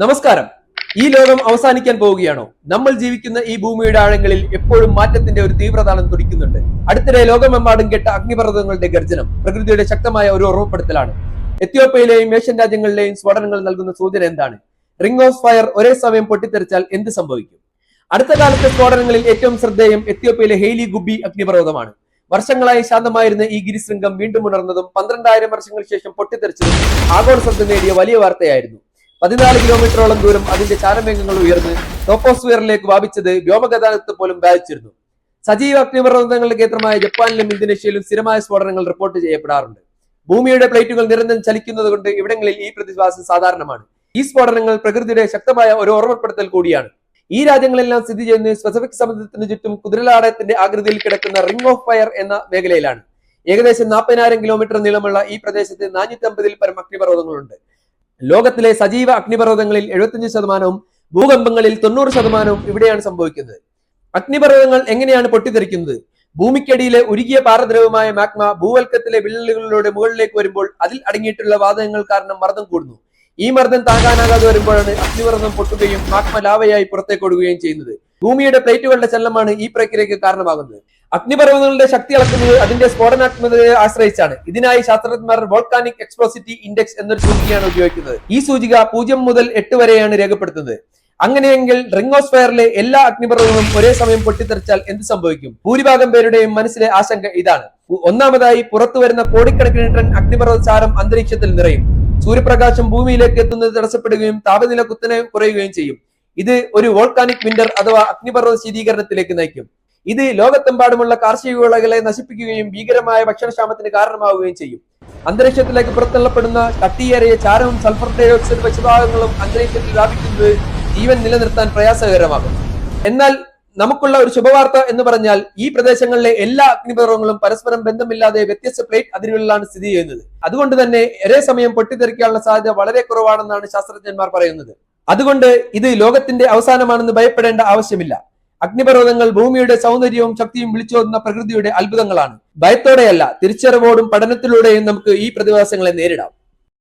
നമസ്കാരം. ഈ ലോകം അവസാനിക്കാൻ പോവുകയാണോ? നമ്മൾ ജീവിക്കുന്ന ഈ ഭൂമിയുടെ ആഴങ്ങളിൽ എപ്പോഴും മാറ്റത്തിന്റെ ഒരു തീവ്രതാളം തുടിക്കുന്നുണ്ട്. അടുത്തിടെ ലോകമെമ്പാടും കേട്ട അഗ്നിപർവതങ്ങളുടെ ഗർജനം പ്രകൃതിയുടെ ശക്തമായ ഒരു ഓർമ്മപ്പെടുത്തലാണ് എത്യോപ്യയിലെയും ഏഷ്യൻ രാജ്യങ്ങളിലെയും സ്ഫോടനങ്ങൾ നൽകുന്ന സൂചന എന്താണ്? റിംഗ് ഓഫ് ഫയർ ഒരേ സമയം പൊട്ടിത്തെറിച്ചാൽ എന്ത് സംഭവിക്കും? അടുത്ത കാലത്തെ സ്ഫോടനങ്ങളിൽ ഏറ്റവും ശ്രദ്ധേയം എത്യോപ്യയിലെ ഹെയ്ലി ഗുബി അഗ്നിപർവതമാണ്. വർഷങ്ങളായി ശാന്തമായിരുന്ന ഈ ഗിരിശൃംഗം വീണ്ടും ഉണർന്നതും പന്ത്രണ്ടായിരം വർഷങ്ങൾക്ക് ശേഷം പൊട്ടിത്തെറിച്ചതും ആഗോള ശ്രദ്ധ നേടിയ വലിയ വാർത്തയായിരുന്നു. പതിനാല് കിലോമീറ്ററോളം ദൂരം അതിന്റെ ചാരമേഘങ്ങൾ ഉയർന്ന് ടോപ്പോസ്ഫിയറിലേക്ക് വ്യാപിച്ചത് വ്യോമഗതാഗതത്തെ പോലും ബാധിച്ചിരുന്നു. സജീവ അഗ്നിപർവതങ്ങളുടെ കേന്ദ്രമായ ജപ്പാനിലും ഇന്തോനേഷ്യയിലും സ്ഥിരമായ സ്ഫോടനങ്ങൾ റിപ്പോർട്ട് ചെയ്യപ്പെടാറുണ്ട്. ഭൂമിയുടെ പ്ലേറ്റുകൾ നിരന്തരം ചലിക്കുന്നത് കൊണ്ട് ഇവിടങ്ങളിൽ ഈ പ്രതിഭാസം സാധാരണമാണ്. ഈ സ്ഫോടനങ്ങൾ പ്രകൃതിയുടെ ശക്തമായ ഒരു ഓർമ്മപ്പെടുത്തൽ കൂടിയാണ്. ഈ രാജ്യങ്ങളെല്ലാം സ്ഥിതി ചെയ്യുന്ന സ്പെസിഫിക് സമുദ്രത്തിന് ചുറ്റും കുതിരലാടത്തിന്റെ ആകൃതിയിൽ കിടക്കുന്ന റിംഗ് ഓഫ് ഫയർ എന്ന മേഖലയിലാണ്. ഏകദേശം നാൽപ്പതിനായിരം കിലോമീറ്റർ നീളമുള്ള ഈ പ്രദേശത്ത് നാനൂറ്റി അമ്പതിൽ പരം അഗ്നിപർവതങ്ങളുണ്ട്. ലോകത്തിലെ സജീവ അഗ്നിപർവതങ്ങളിൽ എഴുപത്തിയഞ്ച് ശതമാനവും ഭൂകമ്പങ്ങളിൽ തൊണ്ണൂറ് ശതമാനവും ഇവിടെയാണ് സംഭവിക്കുന്നത്. അഗ്നിപർവതങ്ങൾ എങ്ങനെയാണ് പൊട്ടിത്തെറിക്കുന്നത്? ഭൂമിക്കടിയിലെ ഉരുകിയ പാരദ്രവമായ മാഗ്മ ഭൂവൽക്കത്തിലെ വിള്ളലുകളിലൂടെ മുകളിലേക്ക് വരുമ്പോൾ അതിൽ അടങ്ങിയിട്ടുള്ള വാതകങ്ങൾ കാരണം മർദ്ദം കൂടുന്നു. ഈ മർദ്ദം താങ്ങാനാകാതെ വരുമ്പോഴാണ് അഗ്നിപർവതം പൊട്ടുകയും മാഗ്മ ലാവയായി പുറത്തേക്ക് ഒടുകയും ചെയ്യുന്നത്. ഭൂമിയുടെ പ്ലേറ്റുകളുടെ ചലനമാണ് ഈ പ്രക്രിയയ്ക്ക് കാരണമാകുന്നത്. അഗ്നിപർവതങ്ങളുടെ ശക്തി അളക്കുന്നത് അതിന്റെ സ്ഫോടനാത്മകതയെ ആശ്രയിച്ചാണ്. ഇതിനായി ശാസ്ത്രജ്ഞർ വോൾക്കാനിക് എക്സ്പ്ലോസിറ്റി ഇൻഡെക്സ് എന്നൊരു സൂചികയാണ് ഉപയോഗിക്കുന്നത്. ഈ സൂചിക പൂജ്യം മുതൽ എട്ട് വരെയാണ് രേഖപ്പെടുത്തുന്നത്. അങ്ങനെയെങ്കിൽ റിംഗോസ്ഫയറിലെ എല്ലാ അഗ്നിപർവതങ്ങളും ഒരേ സമയം പൊട്ടിത്തെറിച്ചാൽ എന്ത് സംഭവിക്കും? ഭൂരിഭാഗം പേരുടെയും മനസ്സിലെ ആശങ്ക ഇതാണ്. ഒന്നാമതായി പുറത്തു വരുന്ന കോടിക്കണക്കിന് ടൺ അഗ്നിപർവത ചാരം അന്തരീക്ഷത്തിൽ നിറയും. സൂര്യപ്രകാശം ഭൂമിയിലേക്ക് എത്തുന്നത് തടസ്സപ്പെടുകയും താപനില കുത്തനെ കുറയുകയും ചെയ്യും. ഇത് ഒരു വോൾക്കാനിക് വിന്റർ അഥവാ അഗ്നിപർവത ശീതീകരണത്തിലേക്ക് നയിക്കും. ഇത് ലോകത്തെമ്പാടുമുള്ള കാർഷിക വിളകളെ നശിപ്പിക്കുകയും ഭീകരമായ ഭക്ഷണക്ഷാമത്തിന് കാരണമാവുകയും ചെയ്യും. അന്തരീക്ഷത്തിലേക്ക് പുറത്തള്ളപ്പെടുന്ന കട്ടിയേറിയ ചാരവും സൾഫർ ഡൈ ഓക്സൈഡ് വിഷഭാഗങ്ങളും അന്തരീക്ഷത്തിൽ വ്യാപിക്കുന്നത് ജീവൻ നിലനിർത്താൻ പ്രയാസകരമാകും. എന്നാൽ നമുക്കുള്ള ഒരു ശുഭവാർത്ത എന്ന് പറഞ്ഞാൽ ഈ പ്രദേശങ്ങളിലെ എല്ലാ അഗ്നിപർവങ്ങളും പരസ്പരം ബന്ധമില്ലാതെ വ്യത്യസ്ത പ്ലേറ്റ് അതിരുകളിലാണ് സ്ഥിതി ചെയ്യുന്നത്. അതുകൊണ്ട് തന്നെ ഒരേ സമയം പൊട്ടിത്തെറിക്കാനുള്ള സാധ്യത വളരെ കുറവാണെന്നാണ് ശാസ്ത്രജ്ഞന്മാർ പറയുന്നത്. അതുകൊണ്ട് ഇത് ലോകത്തിന്റെ അവസാനമാണെന്ന് ഭയപ്പെടേണ്ട ആവശ്യമില്ല. അഗ്നിപർവതങ്ങൾ ഭൂമിയുടെ സൗന്ദര്യവും ശക്തിയും വിളിച്ചോതുന്ന പ്രകൃതിയുടെ അത്ഭുതങ്ങളാണ്. ഭയത്തോടെയല്ല തിരിച്ചറിവോടും പഠനത്തിലൂടെയും നമുക്ക് ഈ പ്രതിഭാസങ്ങളെ നേരിടാം.